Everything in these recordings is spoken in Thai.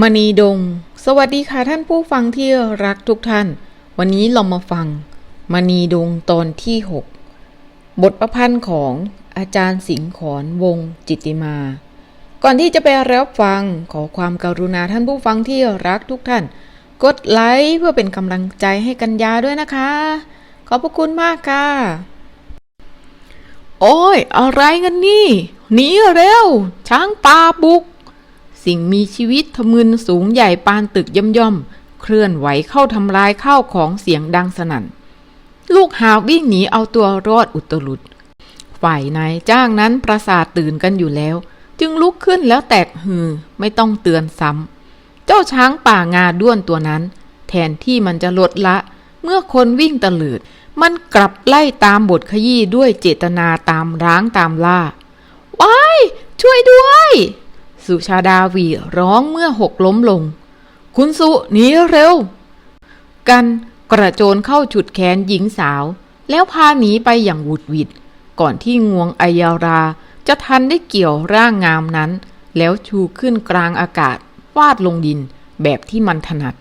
มณีดง สวัสดีค่ะท่านผู้ฟังที่รักทุกท่าน วันนี้เรามาฟัง มณีดงตอนที่ 6 บทประพันธ์ของอาจารย์สิงห์ขอนวงจิตติมา ก่อนที่จะไปรับฟังขอความกรุณาท่านผู้ฟังที่รักทุกท่าน กดไลค์เพื่อเป็นกำลังใจให้กัญญาด้วยนะคะ ขอบพระคุณมากค่ะ โอ้ย อะไรกันนี่ หนีเร็ว ช้างป่าบุก สิ่งมีชีวิตทะมึนสูงใหญ่ปานตึกย่อมย่อม เคลื่อนไหวเข้าทำลายข้าวของเสียงดังสนั่น ลูกหาบวิ่งหนีเอาตัวรอดอุตลุด ฝ่ายนายจ้างนั้นประสาทตื่นกันอยู่แล้ว จึงลุกขึ้นแล้วแตกฮือ ไม่ต้องเตือนซ้ำ เจ้าช้างป่างาด้วนตัวนั้น แทนที่มันจะลดละ เมื่อคนวิ่งตะลิดมันกลับไล่ตามบทขยี้ด้วยเจตนาตามร้างตามล่าว้ายช่วยด้วย สุชาดาวีร้องเมื่อหกล้มลง คุณสุหนีเร็ว กันกระโจนเข้าฉุดแขนหญิงสาว แล้วพาหนีไปอย่างหวุดหวิด ก่อนที่งวงอัยาราจะทันได้เกี่ยวร่างงามนั้น แล้วชูขึ้นกลางอากาศฟาดลงดินแบบที่มันถนัด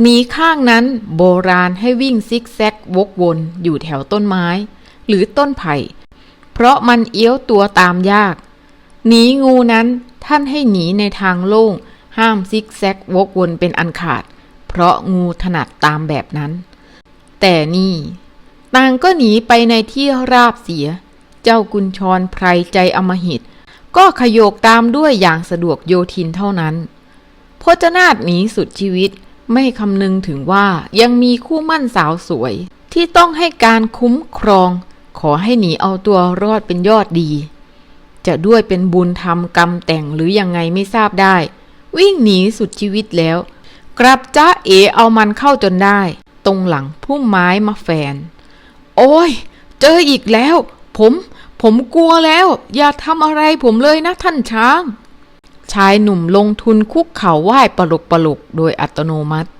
หนีข้างนั้นโบราณให้วิ่งซิกแซกวกวนอยู่แถวต้นไม้ หรือต้นไผ่ เพราะมันเอี้ยวตัวตามยาก หนีงูนั้นท่านให้หนีในทางโล่ง ห้ามซิกแซกวกวนเป็นอันขาด เพราะงูถนัดตามแบบนั้น แต่นี่ต่างก็หนีไปในที่ราบเสีย เจ้ากุญชรไพรใจอมหิต ก็ขยโยกตามด้วยอย่างสะดวกโยทินเท่านั้นพจนาถหนีสุดชีวิตไม่คำนึงถึงว่ายังมีคู่มั่นสาวสวย ที่ต้องให้การคุ้มครอง ขอให้หนีเอาตัวรอดเป็นยอดดี จะด้วยเป็นบุญทำกรรมแต่งหรือยังไงไม่ทราบได้ วิ่งหนีสุดชีวิตแล้ว กลับจ้าเอเอามันเข้าจนได้ ตรงหลังพุ่มไม้มาแฝนโอ้ย เจออีกแล้ว ผม ผมกลัวแล้ว อย่าทำอะไรผมเลยนะท่านช้าง ชายหนุ่มลงทุนคุกเข่าไหว้ปลุกปลุกโดยอัตโนมัติ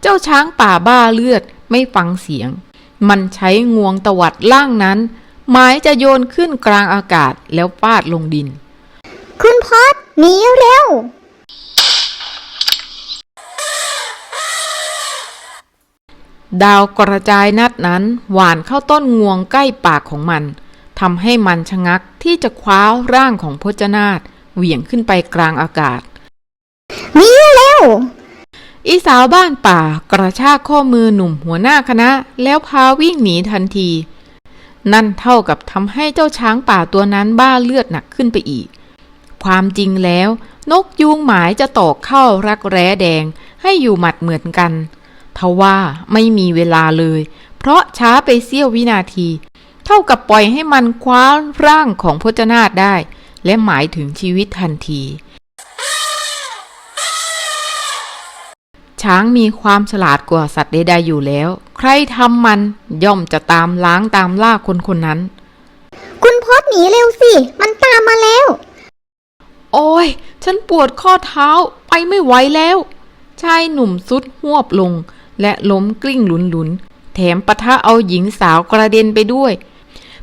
เจ้าช้างป่าบ้าเลือดไม่ฟังเสียง มันใช้งวงตวัดล่างนั้น หมายจะโยนขึ้นกลางอากาศแล้วฟาดลงดิน คุณพอดหนีเร็ว ดาวกระจายนัดนั้น หวานเข้าต้นงวงใกล้ปากของมันทำให้มันชะงักที่จะคว้าร่างของพจนาถเหวี่ยงขึ้นไปกลางอากาศหนีเร็ว อีสาวบ้านป่ากระชากข้อมือหนุ่มหัวหน้าคณะ แล้วพาวิ่งหนีทันที นั่นเท่ากับทำให้เจ้าช้างป่าตัวนั้นบ้าเลือดหนักขึ้นไปอีก ความจริงแล้ว นกยูงหมายจะตอกเข้ารักแร้แดงให้อยู่หมัดเหมือนกันทว่าไม่มีเวลาเลย เพราะช้าไปเสี้ยววินาที เท่ากับปล่อยให้มันคว้าร่างของพจนาถได้ และหมายถึงชีวิตทันที ช้างมีความฉลาดกว่าสัตว์ใดๆอยู่แล้ว ใครทำมันย่อมจะตามล้างตามล่าคนคนนั้น คุณพอดหนีเร็วสิ มันตามมาแล้ว โอ้ย ฉันปวดข้อเท้าไปไม่ไหวแล้ว ชายหนุ่มสุดหวบลง และล้มกลิ้งหลุนๆแถมปะทะเอาหญิงสาวกระเด็นไปด้วย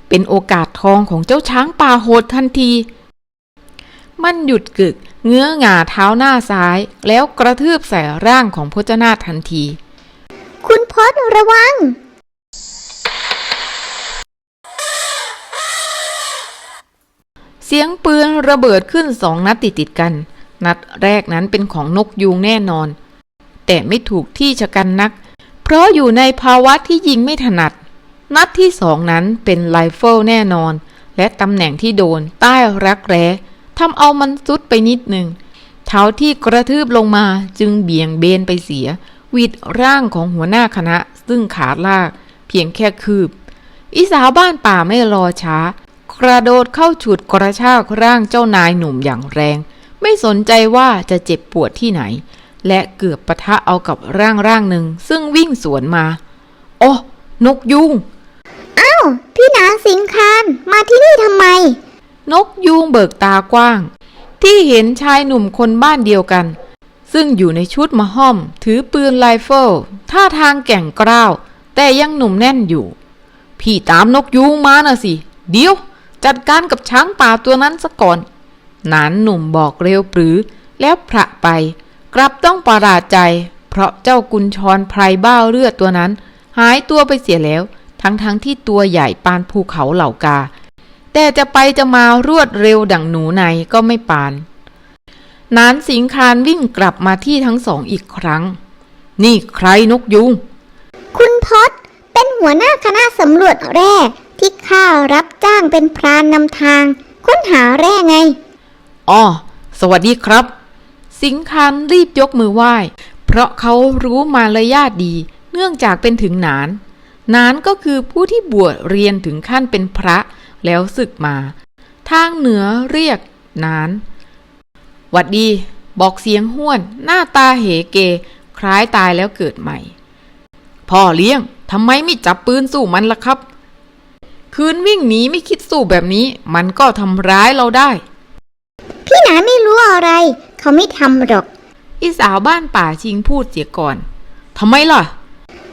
เป็นโอกาสทองของเจ้าช้างป่าโหดทันที มันหยุดกึก เงื้อหง่าเท้าหน้าซ้าย แล้วกระทืบใส่ร่างของพจนาถทันที คุณพอดระวัง เสียงปืนระเบิดขึ้นสองนัดติดติดๆกัน นัดแรกนั้นเป็นของนกยูงแน่นอน แต่ไม่ถูกที่ชะกันนัก เพราะอยู่ในภาวะที่ยิงไม่ถนัด นัดที่สองนั้นเป็นไรเฟิลแน่นอน และตำแหน่งที่โดนใต้รักแร้ ทำเอามันซุดไปนิดหนึ่ง เท้าที่กระทืบลงมาจึงเบี่ยงเบนไปเสียวิดร่างของหัวหน้าคณะ ซึ่งขาลาก เพียงแค่คืบ อีสาวบ้านป่าไม่รอช้า กระโดดเข้าฉุดกระชากร่างเจ้านายหนุ่มอย่างแรง ไม่สนใจว่าจะเจ็บปวดที่ไหน และเกือบปะทะเอากับร่างร่างหนึ่ง ซึ่งวิ่งสวนมา โอ้นกยุงอ้าวพี่นาสิงคานมาที่นี่ทำไม นกยูงเบิกตากว้าง ที่เห็นชายหนุ่มคนบ้านเดียวกัน ซึ่งอยู่ในชุดมะห้อม ถือปืนไรเฟิลท่าทางแก่งกร้าว แต่ยังหนุ่มแน่นอยู่ พี่ตามนกยูงมาน่ะสิ เดี๋ยว จัดการกับช้างป่าตัวนั้นซะก่อนหนานหนุ่มบอกเร็วปรือ แล้วพระไป กลับต้องประหลาดใจ เพราะเจ้ากุญชรไพรบ้าเลือดตัวนั้น หายตัวไปเสียแล้ว ทั้งๆทที่ตัวใหญ่ปานภูเขาเหล่ากา แต่จะไปจะมารวดเร็วดังหนูในก็ไม่ปาน นานสิงคานวิ่งกลับมาที่ทั้งสองอีกครั้ง นี่ใครนกยุง คุณพศเป็นหัวหน้าคณะสำรวจแร่ที่ข้ารับจ้างเป็นพรานนำทาง ค้นหาแร่ไงอ๋อสวัสดีครับ สิงคานรีบยกมือไหว้ เพราะเขารู้มารยาทดี เนื่องจากเป็นถึงหนาน นานก็คือผู้ที่บวชเรียนถึงขั้นเป็นพระ แล้วศึกมา ทางเหนือเรียกนาน หวัดดี บอกเสียงห้วน หน้าตาเหเก คล้ายตายแล้วเกิดใหม่ พ่อเลี้ยงทำไมไม่จับปืนสู้มันล่ะครับ คืนวิ่งหนีไม่คิดสู้แบบนี้ มันก็ทำร้ายเราได้ พี่หนาไม่รู้อะไร เขาไม่ทำหรอก อีสาวบ้านป่าชิงพูดเสียก่อนทำไมล่ะ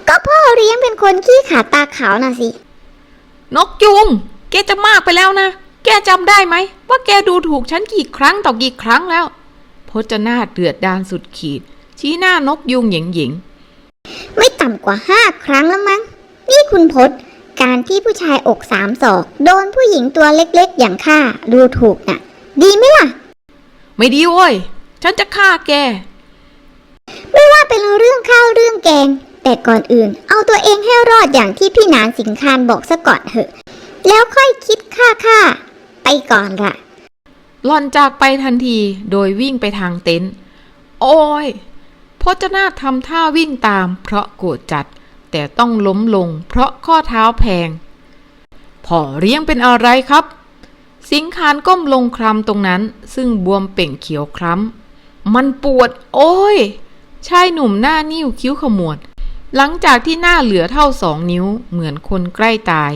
ก็พ่อเลี้ยงเป็นคนขี้ขลาดตาขาวน่ะสิ นกยุง แกจะมากไปแล้วนะ แกจำได้ไหม ว่าแกดูถูกฉันกี่ครั้งต่อกี่ครั้งแล้ว พจนาถเดือดดานสุดขีด ชี้หน้านกยุงหยิงหยิง ไม่ต่ำกว่าห้าครั้งแล้วมั้ง นี่คุณพศการที่ผู้ชายอกสามศอก โดนผู้หญิงตัวเล็กๆ อย่างข้าดูถูกน่ะ ดีไหมล่ะ ไม่ดีโว้ย ฉันจะฆ่าแก ไม่ว่าเป็นเรื่องข้าวเรื่องแกง แต่ก่อนอื่น เอาตัวเองให้รอดอย่างที่พี่หนานสิงคานบอกซะก่อนเถอะ แล้วค่อยคิดค่าค่าไปก่อนละหล่อนจากไปทันทีโดยวิ่งไปทางเต็นท์โอ้ยพจนาทำท่าวิ่งตามเพราะโกรธจัด แต่ต้องล้มลงเพราะข้อเท้าแพงพ่อเลี้ยงเป็นอะไรครับ สิงคานก้มลงคลำตรงนั้นซึ่งบวมเป่งเขียวคล้ำ มันปวด โอ้ย ชายหนุ่มหน้านิ้วคิ้วขมวด หลังจากที่หน้าเหลือเท่าสองนิ้วเหมือนคนใกล้ตาย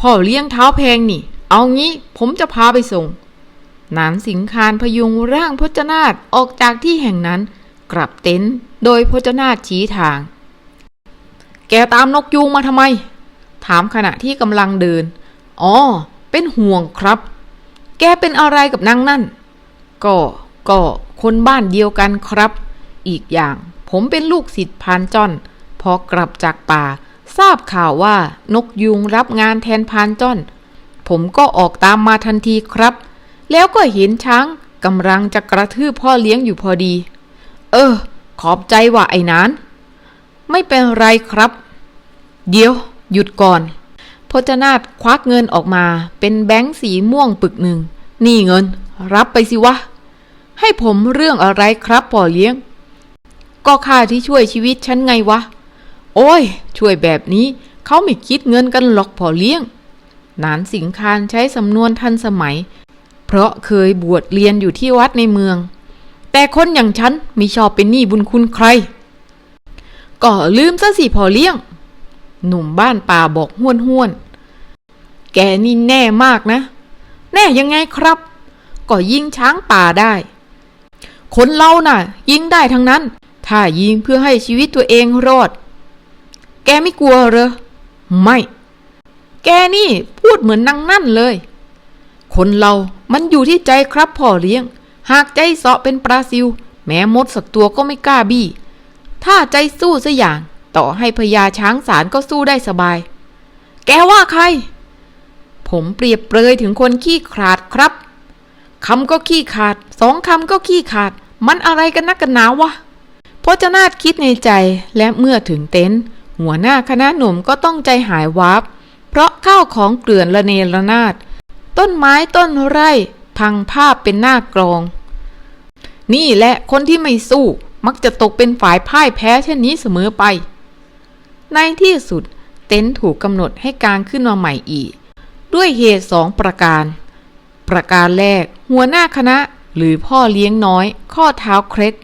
พ่อเลี้ยงเท้าแพงนี่ เอางี้ผมจะพาไปส่ง นานสิงคานพยุงร่างพจนาถออกจากที่แห่งนั้น กลับเต็นท์โดยพจนาถชี้ทาง แกตามนกยูงมาทำไม ถามขณะที่กำลังเดิน อ๋อ เป็นห่วงครับ แกเป็นอะไรกับนางนั่น ก็ก็คนบ้านเดียวกันครับ อีกอย่างผมเป็นลูกศิษย์พานจ้อน พอกลับจากป่า ทราบข่าวว่านกยูงรับงานแทนพานจ้อน ผมก็ออกตามมาทันทีครับ แล้วก็เห็นช้างกำลังจะกระทืบพ่อเลี้ยงอยู่พอดี เออ ขอบใจว่าไอ้นาน ไม่เป็นไรครับ เดี๋ยว หยุดก่อน พจนาถควักเงินออกมาเป็นแบงค์สีม่วงปึกหนึ่ง นี่เงิน รับไปสิวะ ให้ผมเรื่องอะไรครับพ่อเลี้ยง ก็ค่าที่ช่วยชีวิตฉันไงวะ โอ้ย ช่วยแบบนี้เขาไม่คิดเงินกันหรอกพ่อเลี้ยง นานสิงคานใช้สำนวนทันสมัย เพราะเคยบวชเรียนอยู่ที่วัดในเมือง แต่คนอย่างฉันม่ชอบเป็นหนี้บุญคุณใคร ก็ลืมซะสิพ่อเลี้ยง หนุ่มบ้านป่าบอกห้วนห้วนแกนี่แน่มากนะ แน่ยังไงครับ ก็ยิงช้างป่าได้ คนเราน่ะ ยิงได้ทั้งนั้น ถ้ายิงเพื่อให้ชีวิตตัวเองรอด แกไม่กลัวเหรอ ไม่ แกนี่พูดเหมือนนางนั่นเลย คนเรามันอยู่ที่ใจครับพ่อเลี้ยง หากใจเสาะเป็นปลาซิว แม้มดสักตัวก็ไม่กล้าบี้ ถ้าใจสู้สัอย่าง ต่อให้พญาช้างสารก็สู้ได้สบาย แกว่าใคร ผมเปรียบเปรยถึงคนขี้ขลาดครับคำก็ขี้ขาด สองคำก็ขี้ขาด มันอะไรกันนักกันหนาวะพจนาถคิดในใจและเมื่อถึงเต็นท์ หัวหน้าคณะหนุ่มก็ต้องใจหายวับ เพราะข้าวของเกลื่อนระเนระนาด ต้นไม้ต้นไร่พังภาพเป็นหน้ากรอง นี่แหละคนที่ไม่สู้มักจะตกเป็นฝ่ายพ่ายแพ้เช่นนี้เสมอไป ในที่สุดเต็นท์ถูกกำหนดให้กางขึ้นมาใหม่อีก ด้วยเหตุสองประการ ประการแรก หัวหน้าคณะหรือพ่อเลี้ยงน้อย ข้อเท้าเคล็ด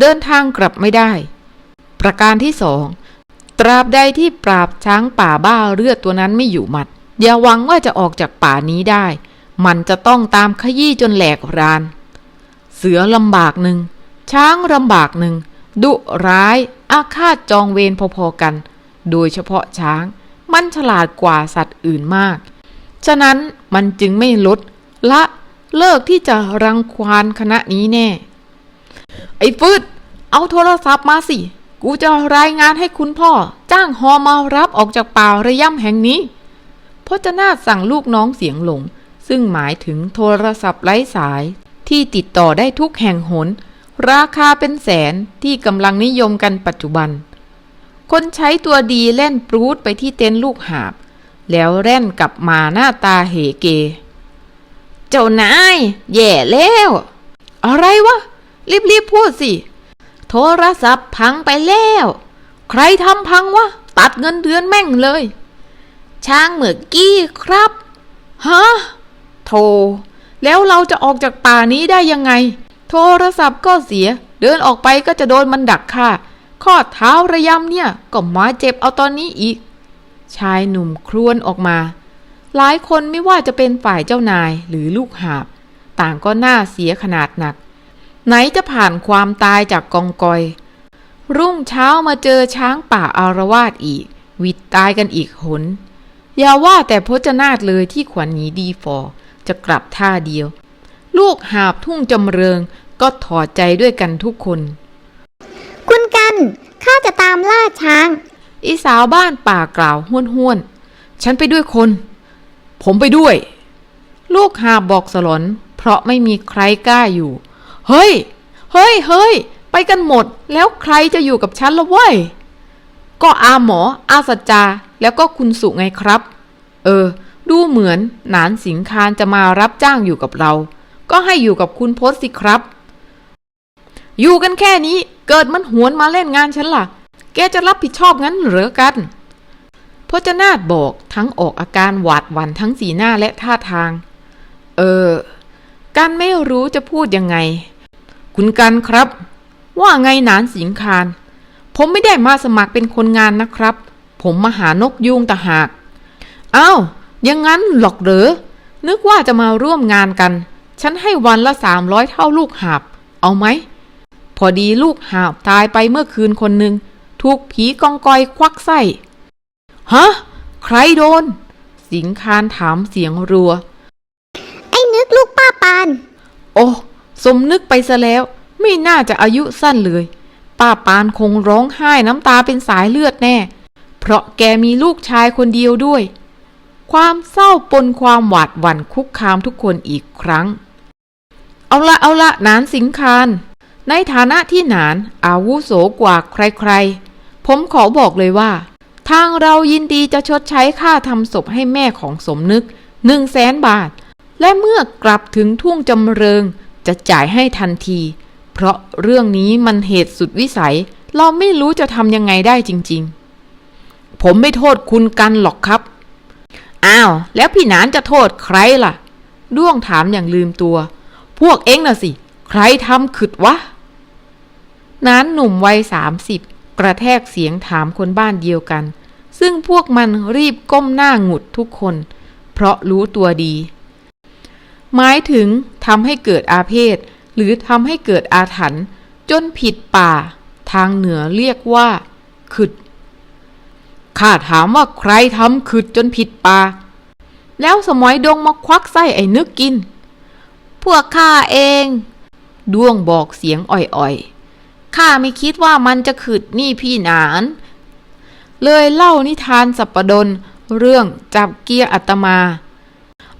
เดินทางกลับไม่ได้ ประการที่สอง ตราบใดที่ปราบช้างป่าบ้าเลือดตัวนั้นไม่อยู่หมัด อย่าหวังว่าจะออกจากป่านี้ได้ มันจะต้องตามขยี้จนแหลกราน เสือลำบากหนึ่ง ช้างลำบากหนึ่ง ดุร้าย อาฆาตจองเวรพอๆกัน โดยเฉพาะช้าง มันฉลาดกว่าสัตว์อื่นมาก ฉะนั้นมันจึงไม่ลดละเลิกที่จะรังควานคณะนี้แน่ ไอ้ฟืด เอาโทรศัพท์มาสิ กูจะรายงานให้คุณพ่อ จ้างฮอมารับออกจากป่าระย่ำแห่งนี้พจนาสั่งลูกน้องเสียงหลง ซึ่งหมายถึงโทรศัพท์ไร้สายที่ติดต่อได้ทุกแห่งหน ราคาเป็นแสนที่กำลังนิยมกันปัจจุบัน คนใช้ตัวดีเล่นปรูดไปที่เต็นท์ลูกหาบ แล้วแร่นกลับมาหน้าตาเหเก เจ้านาย แย่แล้ว อะไรวะ รีบๆพูดสิ โทรศัพท์พังไปแล้ว ใครทำพังวะ ตัดเงินเดือนแม่งเลย ช้างเหมือกี้ครับ ฮะ โทรแล้วเราจะออกจากป่านี้ได้ยังไง โทรศัพท์ก็เสีย เดินออกไปก็จะโดนมันดักฆ่าข้อเท้าระยำเนี่ยก็มาเจ็บเอาตอนนี้อีก ชายหนุ่มครวญออกมา หลายคนไม่ว่าจะเป็นฝ่ายเจ้านายหรือลูกหาบ ต่างก็น่าเสียขนาดหนัก ไหนจะผ่านความตายจากกองกอย รุ่งเช้ามาเจอช้างป่าอารวาสอีกหวิดตายกันอีกหน อย่าว่าแต่พจนาถเลยที่ขวัญหนีดีฟอร์จะกลับท่าเดียว ลูกหาบทุ่งจำเริงก็ถอดใจด้วยกันทุกคน คุณกันข้าจะตามล่าช้าง อีสาวบ้านป่ากล่าวห้วนห้วนๆฉันไปด้วยคน ผมไปด้วย ลูกหาบบอกสลอน เพราะไม่มีใครกล้าอยู่ เฮ้ย เฮ้ย เฮ้ย ไปกันหมด แล้วใครจะอยู่กับฉันละเว้ย ก็อาหมอ อาสัจจา แล้วก็คุณสุไงครับ เออ ดูเหมือนหนานสิงคานจะมารับจ้างอยู่กับเรา ก็ให้อยู่กับคุณพศสิครับ อยู่กันแค่นี้ เกิดมันหวนมาเล่นงานฉันล่ะ แกจะรับผิดชอบงั้นเหรือกันพจนาถบอกทั้งออกอาการหวาดหวั่นทั้งสีหน้าและท่าทาง เออ กันไม่รู้จะพูดยังไง คุณกันครับ ว่าไงหนานสิงคาน ผมไม่ได้มาสมัครเป็นคนงานนะครับ ผมมาหานกยูงต่างหากอ้าวอยังงั้นหรอกเหรอ นึกว่าจะมาร่วมงานกัน ฉันให้วันละสามร้อยเท่าลูกหาบ เอาไหม พอดีลูกหาบตายไปเมื่อคืนคนหนึ่งถูกผีกองกอยควักไส้ฮะใครโดน สิงคานถามเสียงรัว ไอ้นึกลูกป้าปาน โอ้ สมนึกไปซะแล้ว ไม่น่าจะอายุสั้นเลย ป้าปานคงร้องไห้น้ำตาเป็นสายเลือดแน่ เพราะแกมีลูกชายคนเดียวด้วย ความเศร้าปนความหวาดหวั่นคุกคามทุกคนอีกครั้ง เอาละเอาละนานสิงคานในฐานะที่หนานอาวุโสกว่าใครๆ ผมขอบอกเลยว่า ทางเรายินดีจะชดใช้ค่าทำศพให้แม่ของสมนึกหนึ่งแสนบาท และเมื่อกลับถึงทุ่งจำเริง จะจ่ายให้ทันที เพราะเรื่องนี้มันเหตุสุดวิสัย เราไม่รู้จะทำยังไงได้จริง ๆ ผมไม่โทษคุณกันหรอกครับ อ้าว แล้วพี่นานจะโทษใครล่ะ ด้วงถามอย่างลืมตัว พวกเอ็งน่ะสิ ใครทำขึดวะ นานหนุ่มวัยสามสิบกระแทกเสียงถามคนบ้านเดียวกัน ซึ่งพวกมันรีบก้มหน้าหงุดทุกคน เพราะรู้ตัวดี หมายถึงทำให้เกิดอาเพศ หรือทำให้เกิดอาถรรพ์จนผิดป่า ทางเหนือเรียกว่าขึดข้าถามว่าใครทำขึดจนผิดป่า แล้วสมอยดงมาควักไส้ไอ้นึกกิน พวกข้าเอง ด้วงบอกเสียงอ่อยๆข้าไม่คิดว่ามันจะขึดนี่พี่หนาน เลยเล่านิทานสัปปดนเรื่องจับเกียร์อัตมา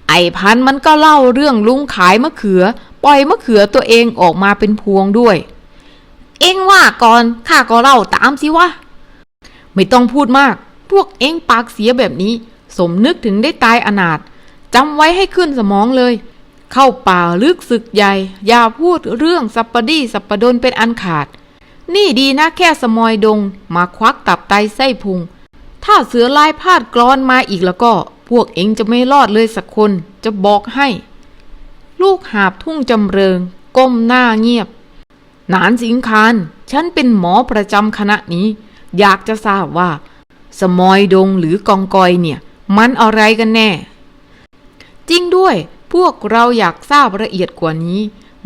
ไอ้พันธ์มันก็เล่าเรื่องลุงขายมะเขือ ปล่อยมะเขือตัวเองออกมาเป็นพวงด้วย เอ็งว่าก่อนข้าก็เล่าตามสิวะ ไม่ต้องพูดมาก พวกเอ็งปากเสียแบบนี้ สมนึกถึงได้ตายอนาถจำไว้ให้ขึ้นสมองเลย เข้าป่าลึกศึกใหญ่ อย่าพูดเรื่องสัปปดีสัปปดนเป็นอันขาด นี่ดีนะแค่สมอยดง มาควักตับไตไส้พุง ถ้าเสือลายพาดกรอนมาอีกแล้วก็ พวกเองจะไม่รอดเลยสักคนจะบอกให้ ลูกหาบทุ่งจำเริง ก้มหน้าเงียบ หนานสิงคานฉันเป็นหมอประจำคณะนี้ อยากจะทราบว่า สมอยดงหรือกองกอยเนี่ย มันอะไรกันแน่ จริงด้วยพวกเราอยากทราบละเอียดกว่านี้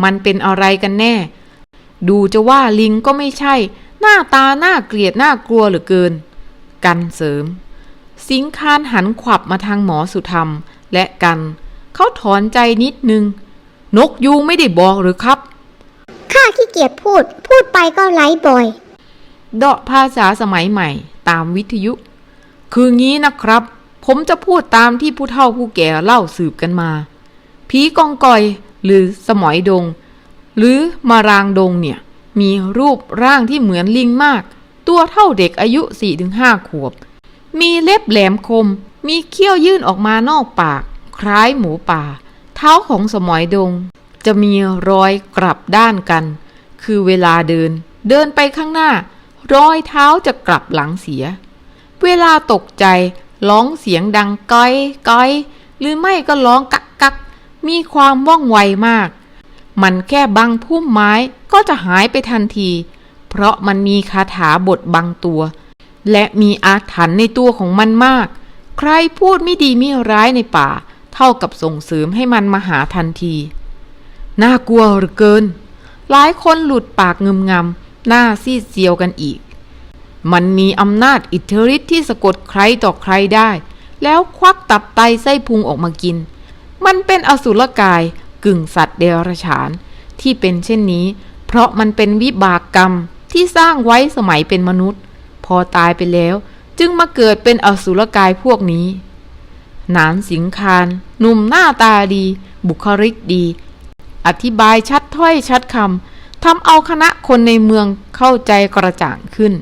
มันเป็นอะไรกันแน่ ดูจะว่าลิงก็ไม่ใช่ หน้าตาน่าเกลียดน่ากลัวเหลือเกิน กันเสริม สิงคานหันขวับมาทางหมอสุธรรม และกัน เขาถอนใจนิดนึง นกยูงไม่ได้บอกหรือครับ ข้าขี้เกียจกียจพูด พูดไปก็ไร้บ่อย เดาะภาษาสมัยใหม่ตามวิทยุ คืองี้นะครับ ผมจะพูดตามที่ผู้เฒ่าผู้แก่เล่าสืบกันมา ผีกองกอยหรือสมอยดง หรือมารางดงเนี่ย มีรูปร่างที่เหมือนลิงมาก ตัวเท่าเด็กอายุ4-5ขวบ มีเล็บแหลมคม มีเขี้ยวยื่นออกมานอกปาก คล้ายหมูป่า เท้าของสมอยดง จะมีรอยกลับด้านกัน คือเวลาเดิน เดินไปข้างหน้า รอยเท้าจะกลับหลังเสีย เวลาตกใจร้องเสียงดังก้อยก้อยหรือไม่ก็ร้องกักกักมีความว่องไวมาก มันแค่บังพุ่มไม้ก็จะหายไปทันที เพราะมันมีคาถาบทบังตัว และมีอาถรรพ์ในตัวของมันมาก ใครพูดไม่ดีไม่ร้ายในป่า เท่ากับส่งเสริมให้มันมาหาทันที น่ากลัวเหลือเกิน หลายคนหลุดปากเงึมงำหน้าซีดเซียวกันอีก มันมีอำนาจอิทธิฤทธิ์ที่สะกดใครต่อใครได้ แล้วควักตับไตไส้พุงออกมากิน มันเป็นอสุรกายกึ่งสัตว์เดรัจฉาน ที่เป็นเช่นนี้ เพราะมันเป็นวิบากกรรมที่สร้างไว้สมัยเป็นมนุษย์ อตายไปแล้ว จึงมาเกิดเป็นอสุรกายพวกนี้ หนานสิงคารหนุ่มหน้าตาดี บุคลิกดี อธิบายชัดถ้อยชัดคำทำเอาคณะคนในเมืองเข้าใจกระจ่างขึ้น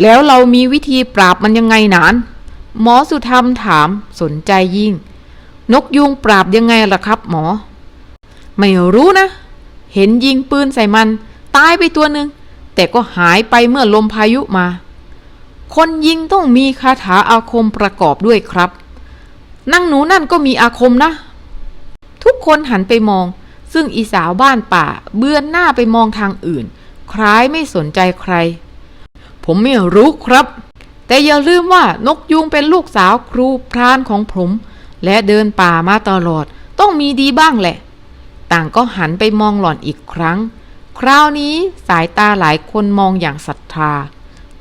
แล้วเรามีวิธีปราบมันยังไงหนาน หมอสุธรรมถามสนใจยิ่ง นกยุงปราบยังไงล่ะครับหมอ ไม่รู้นะ เห็นยิงปืนใส่มัน ตายไปตัวหนึ่ง แต่ก็หายไปเมื่อลมพายุมา คนยิงต้องมีคาถาอาคมประกอบด้วยครับนั่งหนูนั่นก็มีอาคมนะ ทุกคนหันไปมอง ซึ่งอีสาวบ้านป่า เบือนหน้าไปมองทางอื่น คล้ายไม่สนใจใคร ผมไม่รู้ครับ แต่อย่าลืมว่านกยุงเป็นลูกสาวครูพรานของผม และเดินป่ามาตลอด ต้องมีดีบ้างแหละ ต่างก็หันไปมองหล่อนอีกครั้ง คราวนี้สายตาหลายคนมองอย่างศรัทธา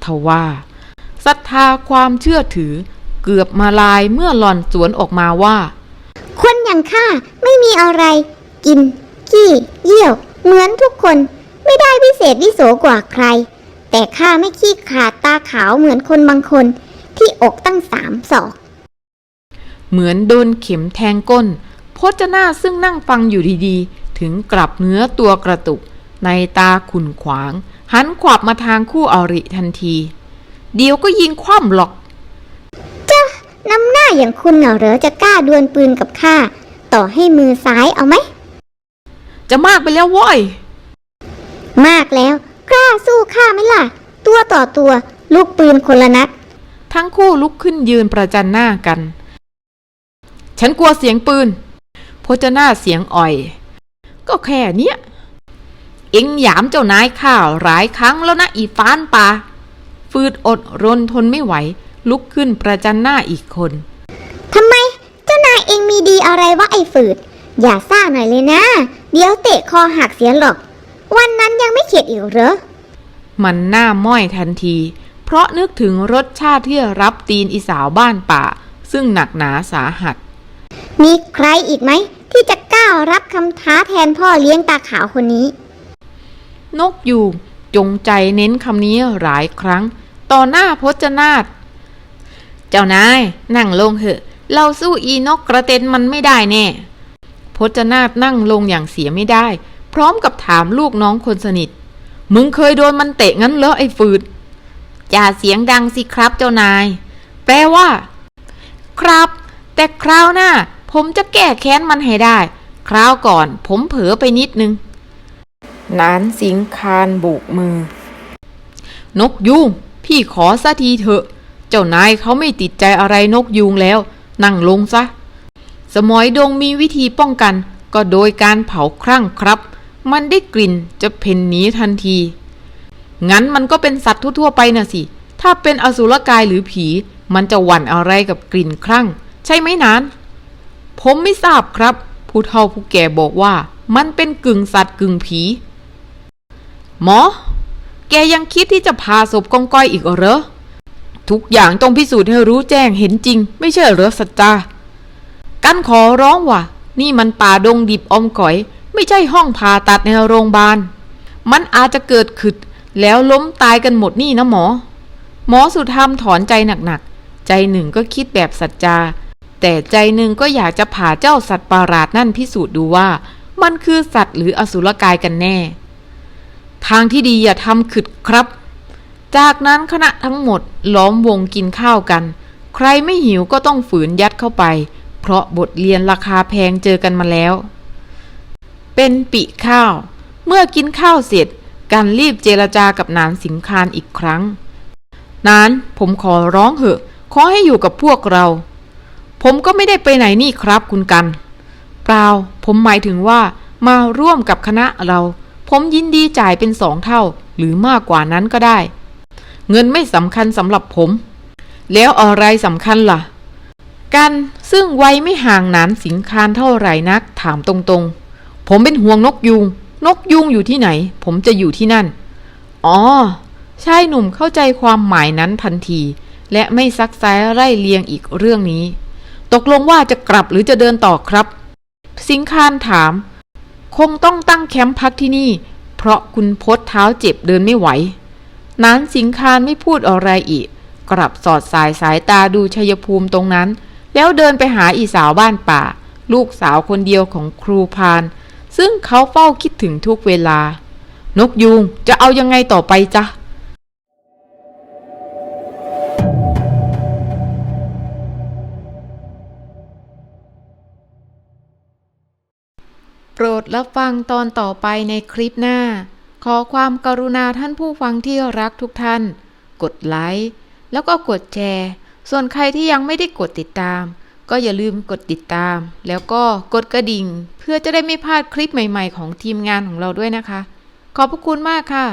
ทว่าศรัทธาความเชื่อถือเกือบมาลายเมื่อหล่อนสวนออกมาว่า คนอย่างข้าไม่มีอะไร กิน ขี้เยี่ยว เหมือนทุกคนไม่ได้พิเศษวิโสกว่าใคร แต่ข้าไม่ขี้ขาดตาขาวเหมือนคนบางคน ที่อกตั้งสามศอก เหมือนโดนเข็มแทงก้นพจนาซึ่งนั่งฟังอยู่ดีๆ ถึงกลับเนื้อตัวกระตุก ในตาขุนขวาง หันขวับมาทางคู่อริทันที เดี๋ยวก็ยิงคว่ำหรอกน้ำหน้าอย่างคุณเหรอจะกล้าดวลปืนกับข้า ต่อให้มือซ้ายเอาไหม จะมากไปแล้วโว้ย มากแล้ว กล้าสู้ข้าไหมล่ะ ตัวต่อตัวลูกปืนคนละนัด ทั้งคู่ลุกขึ้นยืนประจันหน้ากัน ฉันกลัวเสียงปืนพจนาเสียงอ่อย ก็แค่เนี้ย เอ็งหยามเจ้านายข้าวหลายครั้งแล้วนะอีฟานป่าฟืดอดรนทนไม่ไหว ลุกขึ้นประจันหน้าอีกคนทำไมเจ้านายเองมีดีอะไรวะไอ้ฝืด อย่าซ่าหน่อยเลยนะ เดี๋ยวเตะคอหักเสียหรอก วันนั้นยังไม่เข็ดอีกเหรอ มันหน้าม้อยทันที เพราะนึกถึงรสชาติที่รับตีนอีสาวบ้านป่า ซึ่งหนักหนาสาหัส มีใครอีกไหม ที่จะกล้ารับคำท้าแทนพ่อเลี้ยงตาขาวคนนี้ นกยูงจงใจเน้นคำนี้หลายครั้ง ต่อหน้าพจนาตเจ้านายนั่งลงเถอะ เราสู้อีนกกระเต็นมันไม่ได้แน่พจนาตนั่งลงอย่างเสียไม่ได้ พร้อมกับถามลูกน้องคนสนิท มึงเคยโดนมันเตะงั้นเหรอไอ้ฟืดอย่าเสียงดังสิครับเจ้านาย แปลว่า ครับ แต่คราวหน้า ผมจะแก้แค้นมันให้ได้ คราวก่อนผมเผลอไปนิดนึง นานสิงคานบุกมือ นกยูงพี่ขอซะทีเถอะ เจ้านายเขาไม่ติดใจอะไรนกยูงแล้ว นั่งลงซะ สมอยดงมีวิธีป้องกัน ก็โดยการเผาครั่งครับ มันได้กลิ่นจะเพ่นหนีทันที งั้นมันก็เป็นสัตว์ทั่ว ๆ ไปน่ะสิ ถ้าเป็นอสุรกายหรือผี มันจะหวั่นอะไรกับกลิ่นครั่ง ใช่ไหมนาน ผมไม่ทราบครับ ผู้เฒ่าผู้แก่บอกว่า มันเป็นกึ่งสัตว์กึ่งผี หมอ แกยังคิดที่จะพาศพกองก้อยอีกเหรอ ทุกอย่างต้องพิสูจน์ให้รู้แจ้งเห็นจริง ไม่ใช่เหรอสัจจากันขอร้องว่ะนี่มันป่าดงดิบอมก๋อย ไม่ใช่ห้องผ่าตัดในโรงพยาบาล มันอาจจะเกิดขึ้นแล้วล้มตายกันหมดนี่นะหมอ หมอสุธรรมถอนใจหนักๆ ใจหนึ่งก็คิดแบบสัจจา แต่ใจหนึ่งก็อยากจะผ่าเจ้าสัตว์ประหลาดนั่นพิสูจน์ดูว่า มันคือสัตว์หรืออสุรกายกันแน่ ทางที่ดีอย่าทำขึดครับ จากนั้นคณะทั้งหมดล้อมวงกินข้าวกัน ใครไม่หิวก็ต้องฝืนยัดเข้าไป เพราะบทเรียนราคาแพงเจอกันมาแล้ว เป็นปิข้าว เมื่อกินข้าวเสร็จกันรีบเจรจากับนานสิงคานอีกครั้ง นานผมขอร้องเหอะ ขอให้อยู่กับพวกเรา ผมก็ไม่ได้ไปไหนนี่ครับคุณกัน เปล่า ผมหมายถึงว่ามาร่วมกับคณะเรา ผมยินดีจ่ายเป็นสองเท่า หรือมากกว่านั้นก็ได้ เงินไม่สำคัญสำหรับผม แล้วอะไรสำคัญล่ะ กันซึ่งวัยไม่ห่างหนานสิงคานเท่าไหร่นักถามตรงๆ ผมเป็นห่วงนกยูงนกยูงอยู่ที่ไหน ผมจะอยู่ที่นั่น อ๋อชายหนุ่มเข้าใจความหมายนั้นทันที และไม่ซักไซ้ไล่เลียงอีกเรื่องนี้ ตกลงว่าจะกลับหรือจะเดินต่อครับ สิงคานถาม คงต้องตั้งแคมป์พักที่นี่ เพราะคุณพศเท้าเจ็บเดินไม่ไหวนั้นสิงคานไม่พูดอะไรอีก กลับสอดสายสายตาดูชัยภูมิตรงนั้น แล้วเดินไปหาอีสาวบ้านป่า ลูกสาวคนเดียวของครูพาน ซึ่งเขาเฝ้าคิดถึงทุกเวลา นกยูงจะเอายังไงต่อไปจ๊ะ โปรดรับฟังตอนต่อไปในคลิปหน้า ขอความกรุณาท่านผู้ฟังที่รักทุกท่าน กดไลค์แล้วก็กดแชร์ ส่วนใครที่ยังไม่ได้กดติดตาม ก็อย่าลืมกดติดตาม แล้วก็กดกระดิ่ง เพื่อจะได้ไม่พลาดคลิปใหม่ ๆ ของทีมงานของเราด้วยนะคะ ขอบพระคุณมากค่ะ